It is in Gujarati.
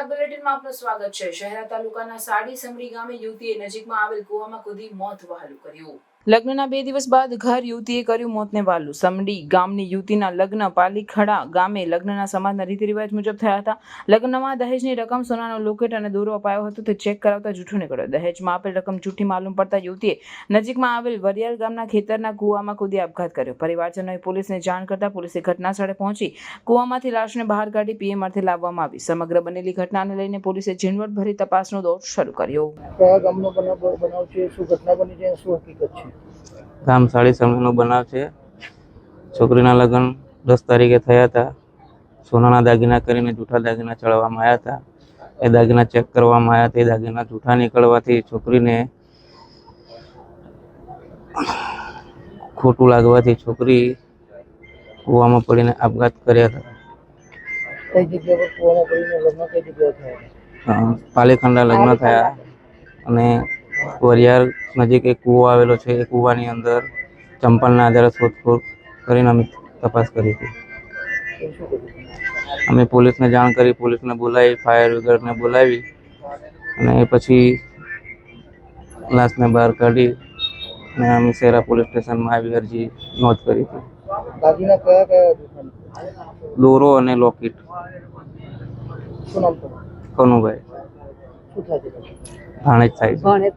ગુજરાત બુલેટિનમાં આપનું સ્વાગત છે. શહેરા તાલુકાના સાડી સમરી ગામે યુવતીએ નજીકમાં આવેલ કુવામાં કૂદી મોત વહાલું કર્યું. લગ્નના બે દિવસ બાદ ઘર યુવતીએ કર્યું મોતને વાલું. સમડી ગામની યુવતીના લગ્ન પાલીખડા ગામે લગ્નના સમાજના રીતિ રિવાજ મુજબ થયા હતા. લગ્નમાં દહેજની રકમ, સોનાનો લોકેટ અને દોરો અપાયો હતો. તે ચેક કરાવતા જૂઠું નીકળ્યો. દહેજમાં આપેલ રકમ જૂઠી માલુમ પડતા યુવતીએ નજીકમાં આવેલ વરિયાલ ગામના ખેતરના કૂવામાં કૂદી આપઘાત કર્યો. પરિવારજનોએ પોલીસને જાણ કરતા પોલીસે ઘટના સ્થળે પહોંચી કૂવામાંથી લાશને બહાર કાઢી પીએમઆરથી લાવવામાં આવી. સમગ્ર બનેલી ઘટનાને લઈને પોલીસે ઝીણવટભરી તપાસનો દોર શરૂ કર્યો. કયા ગામનો બનાવ છે? શું ઘટના બની છે? શું હકીકત છે? ગામ સાડી સમયનો બનાવ છે. છોકરીના લગ્ન દસ તારીખે થયા હતા. સોનાના દાગીના કરીને જૂઠા દાગીના ચડાવવામાં આવ્યા હતા. એ દાગીના ચેક કરવામાં આવ્યા તે દાગીના જૂઠા નીકળવાથી છોકરીને ખોટું લાગવાથી છોકરી કૂવામાં પડીને આપઘાત કર્યા હતા. કઈ જગ્યા પર કૂવામાં પડીને લગ્ન કઈ જગ્યાએ થયા પાલીખંડા લગ્ન થયા અને વરિયાર નજીક એક કૂવો આવેલો છે. એ કૂવાની અંદર ચંપલના આધારે શોધખોળ કરીને અમે તપાસ કરી હતી. અમે પોલીસને જાણ કરી પોલીસને બોલાવી ફાયર બ્રિગેડને બોલાવી અને પછી લાશને બહાર કાઢી અને અમે શેરા પોલીસ સ્ટેશનમાં આવી અરજી નોંધ કરી હતી. દોરો અને લોકેટ. કનુભાઈ? ભાણેજ થાય છે ભણે